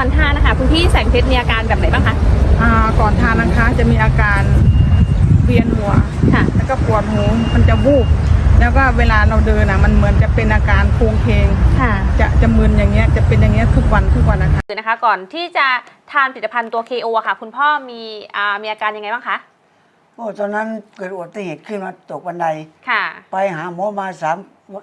ก่อนทานนะคะคุณพี่แสงเพชรมีอาการแบบไหนบ้างคะอ่าก่อนทานนะคะจะมีอาการเวียนหัวค่ะ แล้วก็ปวดหูมันจะวูบแล้วก็เวลาเราเดินอะมันเหมือนจะเป็นอาการโครงเคงค่ะ จะจะมึนอย่างเงี้ยจะเป็นอย่างเงี้ยทุกวันทุกวันนะคะคือนะคะก่อนที่จะทานผลิตภัณฑ์ตัว KO อะค่ะ คุณพ่อมีอ่ามีอาการยังไงบ้างคะโอ้ตอนนั้นเกิดอุบัติเหตุขึ้นมาตกบันได ค่ะไปหาหมอมาสาม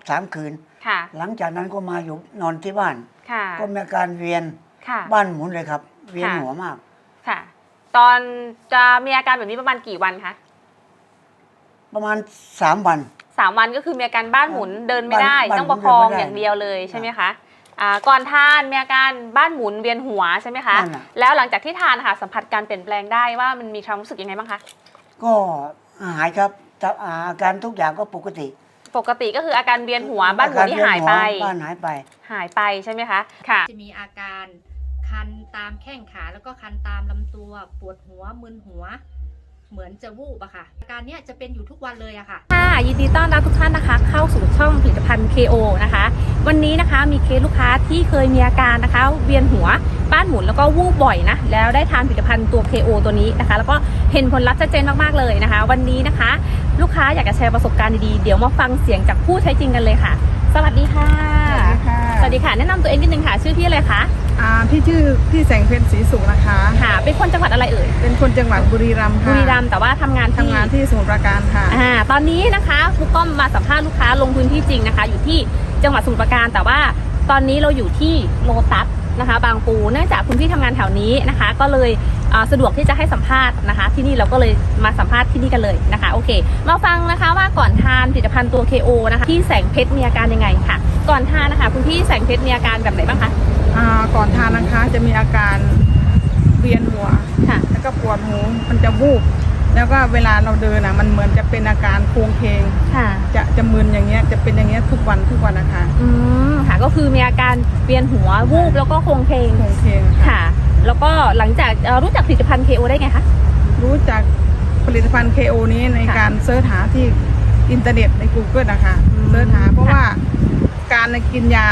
สามคืน ค่ะหลังจากนั้นก็มาอยู่นอนที่บ้าน ค่ะ ก็มีอาการเวียน ค่ะ บ้านหมุนเลยครับ เวียนค่ะหัวมาก ค่ะ ตอนจะมีอาการแบบนี้ประมาณกี่วันคะ ประมาณสามวัน สามวันก็คือมีอาการบ้านหมุนเดินไม่ได้ บ้านต้องประคองเดินไม่ได้อย่างเดียวเลยใช่ไหมคะอ่าก่อนทานมีอาการบ้านหมุนเวียนหัวใช่ไหมคะ นั่นน่ะ แล้วหลังจากที่ทานค่ะสัมผัสการเปลี่ยนแปลงได้ว่ามันมีความรู้สึกยังไงบ้างคะ ก็หายครับแต่อาการทุกอย่างก็ปกติปกติก็คืออาการเวียนหัวบ้านหมุนที่หายไป อการเวีนหัวบ้านหายไป หายไปใช่ไหมคะ ค่ะ จะมีอาการ คันตามแข้งขาแล้วก็คันตามลำตัวปวดหัวมึนหัว เหมือนจะวูบอะค่ะอาการเนี้ยจะเป็นอยู่ทุกวันเลยอะค่ะค่ะยินดีต้อนรับทุกท่านนะคะ เข้าสู่ช่องผลิตภัณฑ์ KO นะคะ วันนี้นะคะมีเคสลูกค้าที่เคยมีอาการนะคะ เวียนหัวบ้านหมุนแล้วก็วูบบ่อยนะแล้วได้ทานผลิตภัณฑ์ตัว KO ตัวนี้นะคะ แล้วก็เห็นผลลัพธ์ชัดเจนมากๆเลยนะคะ วันนี้นะคะ ลูกค้าอยากจะแชร์ประสบการณ์ดีๆเดี๋ยวมาฟังเสียงจากผู้ใช้จริงกันเลยค่ะ สวัสดีค่ะสวัสดีค่ะ แนะนำตัวเองนิดนึงค่ะ ชื่อพี่อะไรคะ อ่าพี่ชื่อพี่แสงเพชรศรีสุขนะคะ ค่ะ เป็นคนจังหวัดอะไรเอ่ย เป็นคนจังหวัดบุรีรัมย์บุค่ะรีรัมย์แต่ว่าทำงานที่ทำงานที่สมุทรปราการค่ะ อ่า ตอนนี้นะคะครูก้อมมาสัมภาษณ์ลูกค้าลงพื้นที่จริงนะคะ อยู่ที่จังหวัดสมุทรปราการ แต่ว่าตอนนี้เราอยู่ที่โลตัสนะคะ บางปู เนื่องจากคุณพี่ทำงานแถวนี้นะคะ ก็เลยอ่าสะดวกที่จะให้สัมภาษณ์นะคะ ที่นี่เราก็เลยมาสัมภาษณ์ที่นี่กันเลยนะคะ โอเค มาฟังนะคะว่าก่อนทานผลิตภัณฑ์ตัว KO นะคะ ที่แสงเพชรมีอาการยังไงค่ะ ก่อนทานนะคะคุณพี่แสงเพชรมีอาการแบบไหนบ้างคะอ่าก่อนทานนะคะจะมีอาการเวียนหัวค่ะแล้วก็ปวดหูมันจะวูบแล้วก็เวลาเราเดินอะมันเหมือนจะเป็นอาการโครงเคงค่ะจะจะมึนอย่างเงี้ยจะเป็นอย่างเงี้ยทุกวันทุกวันนะคะอืมค่ะก็คือมีอาการเวียนหัววูบแล้วก็โครงเพลงโครงเคงค่ะค่ะ แล้วก็หลังจากเอ่อรู้จักผลิตภัณฑ์ KO ได้ไงคะรู้จักผลิตภัณฑ์ KO นี้ในค่ะการเสิร์ชหาที่อินเทอร์เน็ตใน Google นะคะอืมเสิร์ชหาเพราะว่า การกินยา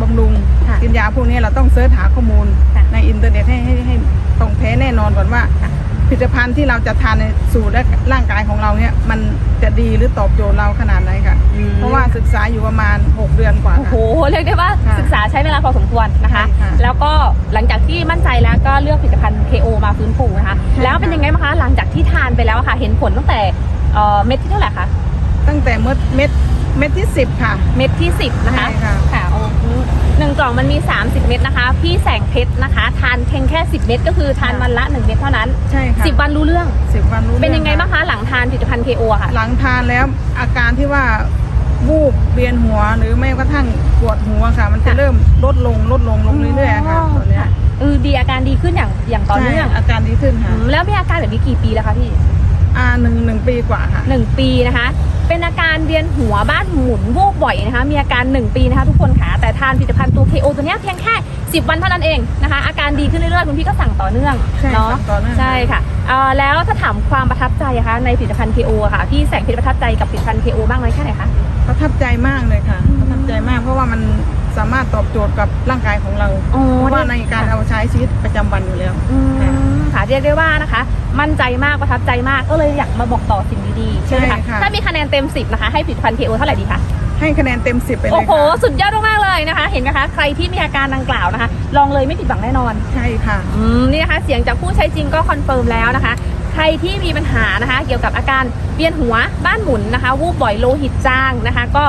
บำรุงค่ะกินยาพวกนี้เราต้องเสิร์ชหาข้อมูลค่ะในอินเทอร์เน็ตให้ให้ให้ตรงแท้แน่นอนก่อนว่าผลิตภัณฑ์ที่เราจะทานในสู่และร่างกายของเราเนี่ย มันจะดีหรือตอบโจทย์เราขนาดไหนค่ะเพราะว่าศึกษาอยู่ประมาณ 6 เดือนกว่าโอ้โหค่ะ เรียกได้ว่าค่ะศึกษาใช้เวลาพอสมควรนะคะ ใช่ค่ะแล้วก็หลังจากที่มั่นใจแล้วก็เลือกผลิตภัณฑ์ KO มาฟื้นฟูนะคะ ใช่แล้วเป็นค่ะ ยังไงบ้างคะหลังจากที่ทานไปแล้วอะค่ะ เห็นผลตั้งแต่เอ่อเม็ดที่เท่าไหร่คะตั้งแต่เม็ดเม็ด เม็ดที่10ค่ะ เม็ดที่ 10 นะคะใช่ค่ะ ค่ะโอ้โหหนึ่งกล่องมันมี 30 เม็ดนะคะ พี่แสงเพชรนะคะ ทานเพียงแค่ 10 เม็ดก็คือทานค่ะวันละ 1 เม็ดเท่านั้น ใช่ค่ะ10 วันรู้เรื่อง สิบวันรู้เป็นยังไงรื่อบ้างคะ หลังทานผลิตภัณฑ์ KO อะค่ะ หลังทานแล้วอาการที่ว่าวูบเวียนหัวหรือแม้กระทั่งปวดหัวค่ะ มันจะค่ะ เริ่มลดลงลดลงลงเรื่อยๆค่ะตอนเนี้ยเออดีอาการดีขึ้นอย่างอย่างต่อเนื่องใช่อาการดีขึ้นอืค่ะมแล้วมีอาการแบบนี้กี่ปีแล้วคะพี่ อ่าหนึ่งหนึ่งปีกว่าค่ะ หนึ่งปีนะคะ เป็นอาการเวียนหัวบ้านหมุนวูบบ่อยนะคะ มีอาการ 1 ปีนะคะทุกคนค่ะ แต่ทานผลิตภัณฑ์ตัว KO ตัวเนี้ยเพียงแค่ 10 วันเท่านั้นเองนะคะ อาการดีขึ้นเรื่อยๆ คุณพี่ก็สั่งต่อเนื่องใช่เนาะสั่งต่อเนื่องใช่ค่ะเอ่อแล้วถ้าถามความประทับใจอะคะในผลิตภัณฑ์ KO อะค่ะ พี่แสงเพชรประทับใจกับผลิตภัณฑ์ KO บ้างไหมแค่ไหนคะ ประทับใจมากเลยค่ะอืมประทับใจมากเพราะว่ามัน สามารถตอบโจทย์กับร่างกายของเราอ๋อเพราะว่าในการเอาใช้ชีวิตประจำวันอยู่แล้ว อืมค่ะเรียกได้ว่านะคะ มั่นใจมากประทับใจมากก็เลยอยากมาบอกต่อสิ่งดีๆใช่ไหมใช่คะค่ะถ้ามีคะแนนเต็ม 10 นะคะ ให้ผลิตภัณฑ์ KO เท่าไหร่ดีคะ ให้คะแนนเต็มสิบไปเลโอ้ยโห ค่ะสุดยอดมากๆเลยนะคะ เห็นไหมคะ ใครที่มีอาการดังกล่าวนะคะ ลองเลยไม่ผิดหวังแน่นอน ใช่ค่ะ อืม นี่นะคะ เสียงจากผู้ใช้จริงก็คอนเฟิร์มแล้วนะคะ ใครที่มีปัญหานะคะ เกี่ยวกับอาการเวียนหัว บ้านหมุนนะคะ วูบบ่อยโลหิตจางนะคะ ก็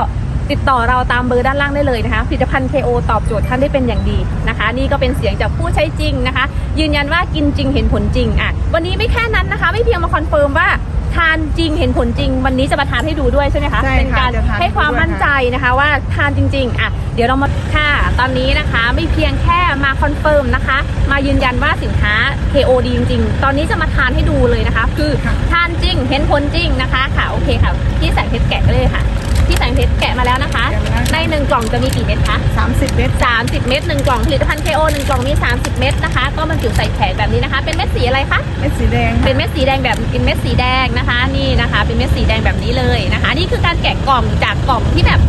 ติดต่อเราตามเบอร์ด้านล่างได้เลยนะคะผลิตภัณฑ์ KO ตอบโจทย์ท่านได้เป็นอย่างดีนะคะ นี่ก็เป็นเสียงจากผู้ใช้จริงนะคะ ยืนยันว่ากินจริงเห็นผลจริงอะวันนี้ไม่แค่นั้นนะคะ ไม่เพียงมาคอนเฟิร์มว่าทานจริงเห็นผลจริง วันนี้จะมาทานให้ดูด้วยใช่ไหมคะ ใช่เป็นค่ะการจะทานให้ความให้ดูด้วยมั่นใจค่ะนะคะว่าทานจริงๆอะเดี๋ยวเรามาค่ะ ตอนนี้นะคะไม่เพียงแค่มาคอนเฟิร์มนะคะ มายืนยันว่าสินค้า KO ดีจริงๆ ตอนนี้จะมาทานให้ดูเลยนะคะ คือค่ะ ทานจริงเห็นผลจริงนะคะค่ะโอเคค่ะพี่แสงเพชรแกะเลยค่ะ พี่แสงเพชรแกะมาแล้วนะคะแกะมาแล้วในหนึ่งกล่องจะมีกี่เม็ดคะสามสิบเมตร30 เม็ดหนึ่งกล่องผลิตภัณฑ์ KO หนึ่งกล่องมี30 เม็ดนะคะ ก็บรรจุใส่แผงแบบนี้นะคะ เป็นเม็ดสีอะไรคะ เม็ดสีแดงค่ะเป็นเม็ดสีแดงแบบเป็นเม็ดสีแดงนะคะ นี่นะคะ เป็นเม็ดสีแดงแบบนี้เลยนะคะ นี่คือการแกะกล่องจากกล่องที่แบบ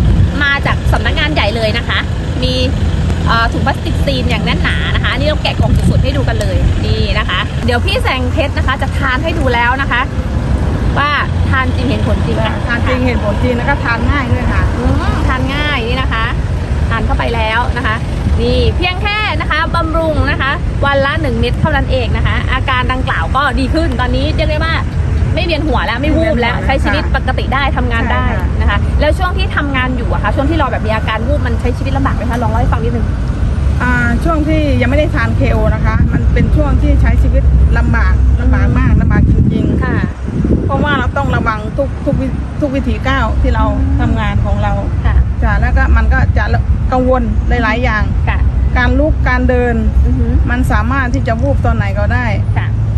มาจากสำนักงานใหญ่เลยนะคะ มีเอ่อถุงพลาสติกซีนอย่างแน่นหนานะคะอันนี่เราแกะกล่องสุดๆให้ดูกันเลยนี่นะคะ เดี๋ยวพี่แสงเพชรนะคะ จะทานให้ดูแล้วนะคะ ว่าทานจริงเห็นผลจริงค่ะทานจริงเห็นผลจริงแล้วก็ทานง่ายด้วยค่ะอืมทานง่ายนี่นะคะ ทานเข้าไปแล้วนะคะ นี่เพียงแค่นะคะบำรุงนะคะ วันละ1เม็ดเท่านั้นเองนะคะ อาการดังกล่าวก็ดีขึ้นตอนนี้เรียกได้ว่าไม่เวียนหัวแล้วไม่วูบแล้วไม่เวียนหัวแล้วใช้ชีวิตปกติได้ทำงานได้ใช่ค่ะนะคะ แล้วช่วงที่ทำงานอยู่อะคะช่วงที่เราแบบมีอาการวูบมันใช้ชีวิตลำบากไหมคะลองเล่าให้ฟังนิดนึงอ่า ช่วงที่ยังไม่ได้ทานเคโอนะคะ มันเป็นช่วงที่ใช้ชีวิตลำบากลำบากมากลำบากจริงๆค่ะ เพราะว่าเราต้องระวังทุกทุกวิทุกวิถีก้าวที่เราทำงานของเราค่ะ จ้ะแล้วก็มันก็จะกังวลหลายๆอย่าง ค่ะ การลุกการเดิน อือหือมันสามารถที่จะวูบตอนไหนก็ได้ ค่ะ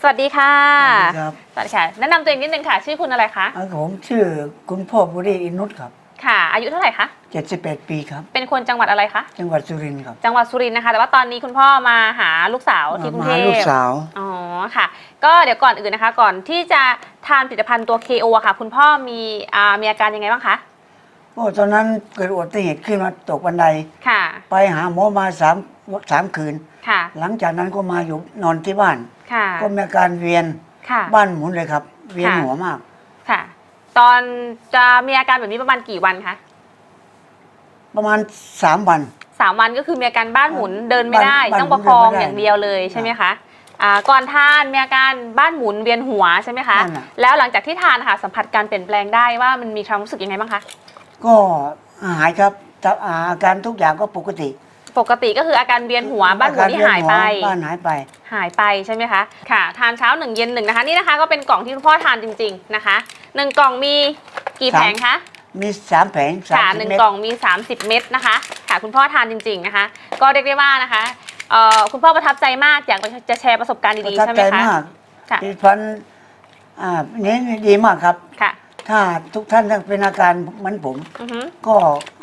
สวัสดีค่ะสวัสดีครับ สวัสดีค่ะ แนะนำตัวเองนิดนึงค่ะ ชื่อคุณอะไรคะอ่าผมชื่อคุณพ่อบุรีอินุตครับค่ะ อายุเท่าไหร่คะ71 ปีครับ เป็นคนจังหวัดอะไรคะ จังหวัดสุรินทร์ครับจังหวัดสุรินทร์นะคะ แต่ว่าตอนนี้คุณพ่อมาหาลูกสาวที่กรุงมาเทหาพลูกสาว อ๋อค่ะ ก็เดี๋ยวก่อนอื่นนะคะ ก่อนที่จะทานผลิตภัณฑ์ตัว KO อะค่ะ คุณพ่อมีอ่ามีอาการยังไงบ้างคะ โอ้ตอนนั้นเกิดอุบัติเหตุขึ้นมาตกบันได ค่ะ ไปหาหมอมาสาม สามคืน ค่ะ หลังจากนั้นก็มาอยู่นอนที่บ้าน ค่ะ ก็มีอาการเวียนค่ะ บ้านหมุนเลยครับ เวียนค่ะ หัวมาก ค่ะ ตอนจะมีอาการแบบนี้ประมาณกี่วันคะประมาณสามวัน สามวันก็คือมีอาการบ้านหมุนเดินไม่ได้ บ้านต้องประคองบ้านหมุนเดินไม่ได้อย่างเดียวเลยใช่ไหมคะอ่าก่อนทานมีอาการบ้านหมุนเวียนหัวใช่ไหมคะ นั่นน่ะ แล้วหลังจากที่ทานค่ะสัมผัสการเปลี่ยนแปลงได้ว่ามันมีความรู้สึกยังไงบ้างคะ ก็หายครับแต่อาการทุกอย่างก็ปกติ ปกติก็คืออาการเวียนหัวบ้านหมุนที่หายไปอการเวีนหัวบ้านหายไป หายไปใช่ไหมคะค่ะ ทานเช้าหนึ่งเย็นหนึ่งนะคะ นี่นะคะก็เป็นกล่องที่คุณพ่อทานจริง ๆนะคะหนึ่งกล่องมีกี่สาม แผงคะ มีสามแผงสามค่ะสิบหนึ่งเมตรกล่องมี 30 เม็ดนะคะค่ะคุณพ่อทานจริง ๆนะคะ ก็เรียกได้ว่านะคะเอ่อคุณพ่อประทับใจมากอยากจะแชร์ประสบการณ์ประดีๆทับใช่ไหมใจคะมากค่ะผลิตภัณฑ์อ่านี้ดีมากครับ ค่ะถ้าทุกท่านเป็นอาการเหมือนผม อือฮึก็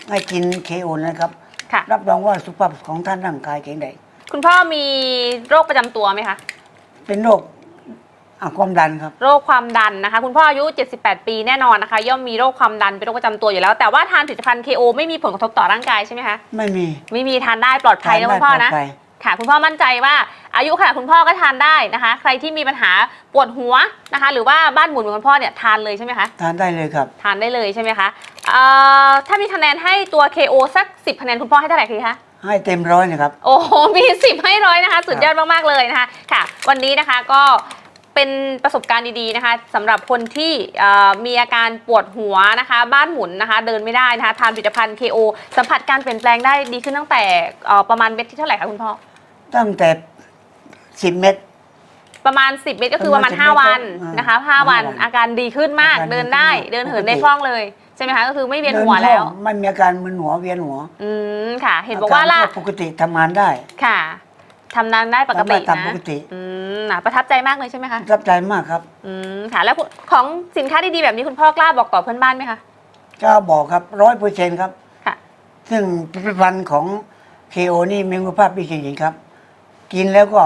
ให้กินเคโอนะครับ ค่ะ รับรองว่าสุขภาพของท่านร่างกายแข็งแรงคุณพ่อมีโรคประจำตัวไหมคะ เป็นโรคอะความดันครับ โรคความดันนะคะ คุณพ่ออายุ 78 ปีแน่นอนนะคะ ย่อมมีโรคความดันเป็นโรคประจำตัวอยู่แล้ว แต่ว่าทานผลิตภัณฑ์ KO ไม่มีผลกระทบต่อร่างกายใช่ไหมคะ ไม่มีไม่มีทานได้ปลอดภัยนะคุณพ่อนะ ทาได้ปลดภัยค่ะ คุณพ่อมั่นใจว่า อายุขนาดคุณพ่อก็ทานได้นะคะ ใครที่มีปัญหาปวดหัวนะคะ หรือว่าบ้านหมุนเหมือนคุณพ่อเนี่ยทานเลยใช่ไหมคะทานได้เลยครับ ทานได้เลยใช่ไหมคะเอ่อถ้ามีคะแนนให้ตัว KO สัก 10 คะแนนคุณพ่อให้เท่าไหร่คะ ให้เต็มร้อยนะครับ โอ้โห มี 10 ให้ร้อยนะคะ สุดยอดมาก ๆ เลยนะคะค่ะ วันนี้นะคะก็เป็นประสบการณ์ดีๆนะคะสำหรับคนที่เอ่อมีอาการปวดหัวนะคะ บ้านหมุนนะคะ เดินไม่ได้นะคะ ทานผลิตภัณฑ์ KO สัมผัสการเปลี่ยนแปลงได้ดีขึ้นตั้งแต่เอ่อประมาณเม็ดที่เท่าไหร่คะคุณพ่อ ตั้งแต่ สิบเม็ด ประมาณ 10 เม็ดก็คือประมาณ ประมาณ5 วันอ่านนะคะ5วันห้าวันอาการดีขึ้นมากอาการดีเดินได้ขึ้นมากเดินเหินปกติได้คล่องเลยใช่ไหมคะก็คือไม่เวียนเดิหัวคล่แล้วองไม่มีอาการมึนหัวเวียนหัวอืมค่ะ เห็นบอกว่าล่ะ รปกติทำงานได้ ค่ะทำงานได้ปกติทำได้ตามนะปกติ อืมน่ะประทับใจมากเลยใช่ไหมคะประทับใจมากครับอืมค่ะ แล้วของสินค้าดีๆแบบนี้คุณพ่อกล้าบอกต่อเพื่อนบ้านไหมคะก็บอกครับร้อยเปอร์เซ็นต์ครับ ค่ะ ซึ่งผลิตภัณฑ์ของเคโอนี่มีคุณภาพดีจริงๆครับ กินแล้วก็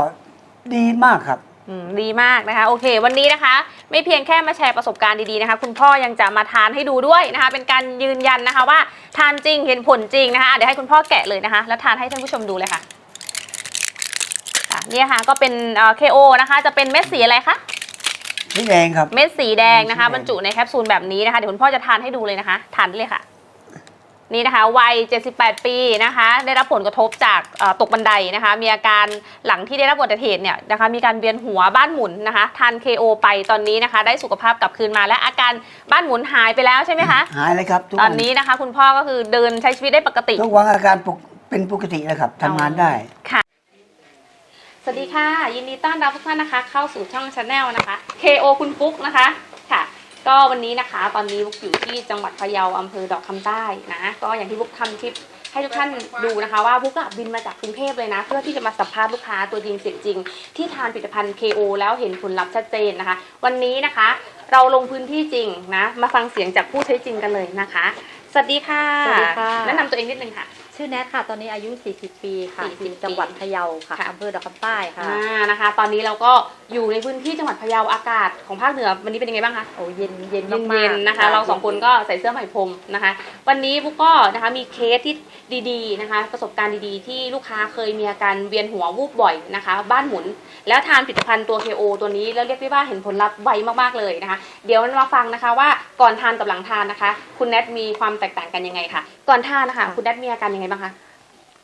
ดีมากครับออืมดีมากนะคะ โอเค วันนี้นะคะ ไม่เพียงแค่มาแชร์ประสบการณ์ดีๆนะคะ คุณพ่อยังจะมาทานให้ดูด้วยนะคะ เป็นการยืนยันนะคะว่าทานจริงเห็นผลจริงนะคะอะเดี๋ยวให้คุณพ่อแกะเลยนะคะ แล้วทานให้ท่านผู้ชมดูเลยค่ะอะเนี่ยค่ะก็เป็นเอ่อ KO นะคะ จะเป็นเม็ดสีอะไรคะ นี่แดงครับ เม็ดสีแดงนะคะสีแดงบรรจุในแคปซูลแบบนี้นะคะ เดี๋ยวคุณพ่อจะทานให้ดูเลยนะคะ ทานได้เลยค่ะ นี่นะคะวัย 78 ปีนะคะ ได้รับผลกระทบจากเอ่อตกบันไดนะคะ มีอาการหลังที่ได้รับอุบัติเหตุเนี่ยนะคะ มีการเวียนหัวบ้านหมุนนะคะ ทาน KO ไปตอนนี้นะคะ ได้สุขภาพกลับคืนมาและอาการบ้านหมุนหายไปแล้วใช่ไหมคะหายเลยครับทุกตอวันนนี้นะคะ คุณพ่อก็คือเดินใช้ชีวิตได้ปกติ ทุกวันอาการปกเป็นปกติแล้วครับทำงานได้สวัสดีค่ะ ยินดีต้อนรับทุกท่านนะคะ เข้าสู่ช่องชาแนลนะคะ KO คุณฟุกนะคะค่ะ ก็วันนี้นะคะ ตอนนี้บุ๊กอยู่ที่จังหวัดพะเยาอำเภอดอกคำใต้นะ ก็อย่างที่บุ๊กทำคลิปให้ทุกท่านดูนะคะว่าบุ๊กอะบินมาจากกรุงเทพเลยนะ เพื่อที่จะมาสัมภาษณ์ลูกค้าตัวจริงเสียงจริง ที่ทานผลิตภัณฑ์ KO แล้วเห็นผลลัพธ์ชัดเจนนะคะ วันนี้นะคะเราลงพื้นที่จริงนะ มาฟังเสียงจากผู้ใช้จริงกันเลยนะคะ สวัสดีค่ะ สวัสดีค่ะ แนะนำตัวเองนิดนึงค่ะ ชื่อแนทค่ะ ตอนนี้อายุ 40 ปีค่ะ40อยู่จังหวัดพะเยาค่ะค่ะ อำเภอดอกคำใต้ค่ะ อ่านะคะ ตอนนี้เราก็อยู่ในพื้นที่จังหวัดพะเยาอากาศของภาคเหนือวันนี้เป็นยังไงบ้างคะ โอ้เย็นเย็นเย็นมากๆๆนะคะ เราสองคนก็ใส่เสื้อไหมพรมนะคะ วันนี้บุ๊กก็นะคะมีเคสที่ดีๆนะคะ ประสบการณ์ดีๆ ที่ลูกค้าเคยมีอาการเวียนหัววูบบ่อยนะคะ บ้านหมุน แล้วทานผลิตภัณฑ์ตัว KO ตัวนี้แล้วเรียกได้ว่าเห็นผลลัพธ์ไวมากๆเลยนะคะ เดี๋ยวมาฟังนะคะว่าก่อนทานกับหลังทานนะคะ คุณแนทมีความแตกต่างกันยังไงคะก่อนทานนะคะคุณแนทมีอาการยังไงบ้างคะ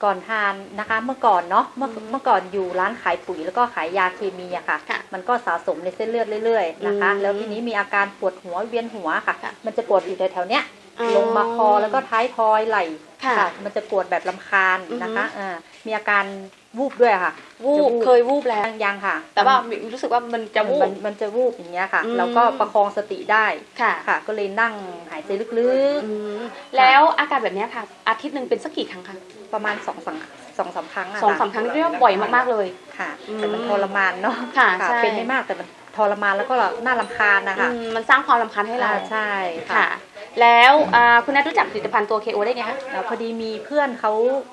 ก่อนทานนะคะเมื่อก่อนเนาะเมื่อเมื่อก่อนอยู่ร้านขายปุ๋ยแล้วก็ขายยาเคมีอะค่ะค่ะมันก็สะสมในเส้นเลือดเรื่อยๆนะคะอืมแล้วทีนี้มีอาการปวดหัวเวียนหัวค่ะค่ะมันจะปวดอยู่แถวๆเนี้ยอ๋อลงมาคอแล้วก็ท้ายทอยไหล่ ค่ะมันจะปวดแบบลำคาญนะคะอือฮึอ่ามีอาการวูบด้วยค่ะ วูบจะเคยวูบแล้วยังยังค่ะ แต่ว่ารู้สึกว่ามันจะวูมับนมันจะวูบอย่างเงี้ยค่ะอืมแล้วก็ประคองสติได้ค่ะค่ะ ก็เลยนั่งหายใจลึกอืมแล้วอาการแบบเนี้ยค่ะ อาทิตย์หนึ่งเป็นสักกี่ครั้งคะๆประมาณสองสามสองสามครั้งอะสองค่ะสามครั้งนี่เรียกว่าบ่อยมากๆเลยค่ะอืมแต่มันทรมานเนาะค่ะใช่เป็นไม่มากแต่มันทรมานแล้วก็น่ารำคาญนะคะอืมมันสร้างความรำคาญให้เราอ่าใช่ค่ะ แล้วอ่าคุณแนทรู้จักผลิตภัณฑ์ตัว KO ได้ไงคะแล้วพอดีมีเพื่อนเขา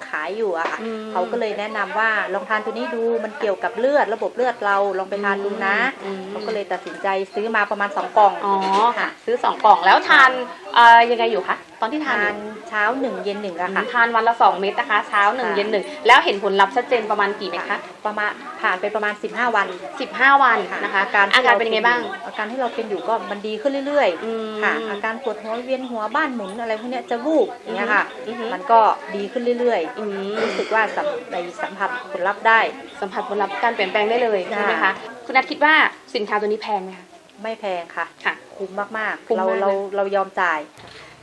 ขายอยู่อะค่ะอืมเขาก็เลยแนะนำว่าลองทานตัวนี้ดูมันเกี่ยวกับเลือดระบบเลือดเราลองไปทานดูนะอืมเขาก็เลยตัดสินใจซื้อมาประมาณสองกล่องอ๋อค่ะ ซื้อสองกล่องแล้วทานเอ่อยังไงอยู่คะตอนที่ทานทาอนยู่เช้าหนึ่งเย็นหนึ่งอะค่ะ ทานวันละสองเม็ดนะคะ เช้าหนึ่งค่ะ เย็นหนึ่งแล้วเห็นผลลัพธ์ชัดเจนประมาณกี่เม็ดคะประมาณผ่านไปประมาณ 15 วันสิบห้าวันนะคะอาการอาที่การเป็นยังไงบ้างอาการที่เราเป็นอยู่ก็มันดีขึ้นเรื่อยอืม ๆค่ะ อาการปวดหัวเวียนหัวบ้านหมุนอะไรพวกเนี้ยจะวูบอย่างเงี้ยค่ะอือฮึ มันก็ดีขึ้นเรื่อยอืม ๆรู้สึกว่าสัมในสัมผัสผลลัพธ์ได้ สัมผัสผลลัพธ์การเปลี่ยนแปลงได้เลยค่ะใช่ไหมคะคุณนัทคิดว่าสินค้าตัวนี้แพงไหมคะ ไม่แพงค่ะ ค่ะ คุ้มมากคุ้ๆ มเรามากเราเลย เรายอมจ่าย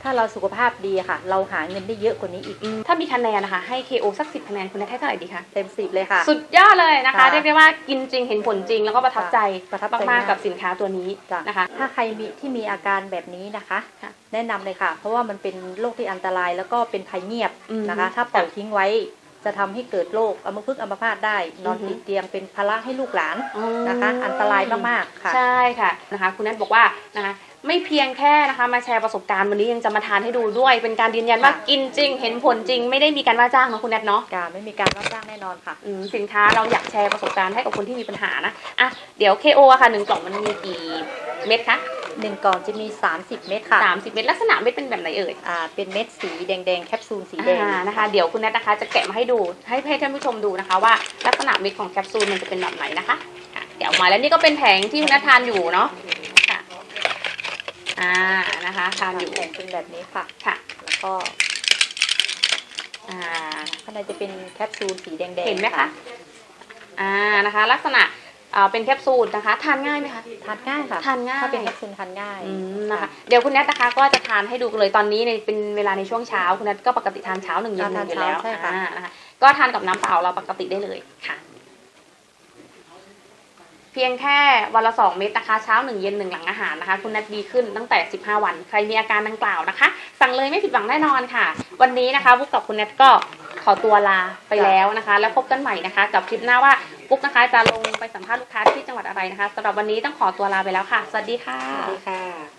ถ้าเราสุขภาพดีค่ะ เราหาเงินได้เยอะกว่านี้อีก อืมถ้ามีคะแนนนะคะ ให้ KO สักสิบคะแนนคุณนัทให้เท่าไหร่ดีคะ เต็มสิบเลยค่ะ สุดยอดเลยนะคะ ค่ะเรียกได้ว่ากินจริงเห็นผลจริงแล้วก็ประทับใจประทับใจมากมากๆกับสินค้าตัวนี้จ้ะนะคะ ถ้าใครมีที่มีอาการแบบนี้นะคะ ค่ะแนะนำเลยค่ะ เพราะว่ามันเป็นโรคที่อันตรายแล้วก็เป็นภัยเงียบอืมนะคะ ถ้าปล่อยทิ้งไว้ จะทำให้เกิดโรคอัมพฤกษ์อัมพาตได้ นอนอือฮึติดเตียงเป็นภาระให้ลูกหลานอ๋อนะคะ อันตรายมากๆค่ะ ใช่ค่ะนะคะ คุณนัทบอกว่านะคะไม่เพียงแค่นะคะมาแชร์ประสบการณ์วันนี้ยังจะมาทานให้ดูด้วย เป็นการยืนยันว่าค่ะกินจริง เห็นผลจริง ไม่ได้มีการว่าจ้างนะคุณนัทเนาะการไม่มีการรับจ้างแน่นอนค่ะอืมสินค้าเราอยากแชร์ประสบการณ์ให้กับคนที่มีปัญหานะอะเดี๋ยว KO อะค่ะหนึ่งกล่องมันมีกี่เม็ดคะ หนึ่งกล่องจะมี 30 เม็ดค่ะสามสิบเม็ดลักษณะเม็ดเป็นแบบไหนเอ่ยอ่าเป็นเม็ดสีแดงๆแคปซูลสีแดงอ่านะคะเดี๋ยวคุณแนทนะคะจะแกะมาให้ดูให้ให้ท่านผู้ชมดูนะคะว่าลักษณะเม็ดของแคปซูลมันจะเป็นแบบไหนนะคะค่ะเดี๋ยวออกมาแล้วนี่ก็เป็นแผงที่คุณแนททานอยู่เนาะค่ะอ่านะคะทานอยู่แผงเป็นแบบนี้ค่ะ ค่ะ แล้วก็อ่าข้างในจะเป็นแคปซูลสีแดงๆเห็นไหมคะอ่านะคะ ลักษณะ อ่าเป็นแคปซูลนะคะ ทานง่ายไหมคะ ทานง่ายค่ะทานง่าย ถ้าเป็นแคปซูลทานง่ายอืมนะคะ เดี๋ยวคุณแนทนะคะก็จะทานให้ดูกันเลยตอนนี้ในเป็นเวลาในช่วงเช้า คุณแนทก็ปกติทานเช้าหนึ่งเย็นหนึ่งอยู่แล้วทานเช้าใช่ค่ะอ่านะคะก็ทานกับน้ำเปล่าเราปกติได้เลยค่ะ เพียงแค่วันละสองเม็ดนะคะ เช้าหนึ่งเย็นหนึ่งหลังอาหารนะคะ คุณแนทดีขึ้นตั้งแต่ 15 วัน ใครมีอาการดังกล่าวนะคะ สั่งเลยไม่ผิดหวังแน่นอนค่ะ วันนี้นะคะบุ๊กกับคุณแนทก็ขอตัวลาไปแล้วนะคะ แล้วพบกันใหม่นะคะ กับคลิปหน้าว่า ปุ๊กนะคะจะลงไปสัมภาษณ์ลูกค้าที่จังหวัดอะไรนะคะสำหรับวันนี้ต้องขอตัวลาไปแล้วค่ะ สวัสดีค่ะ สวัสดีค่ะ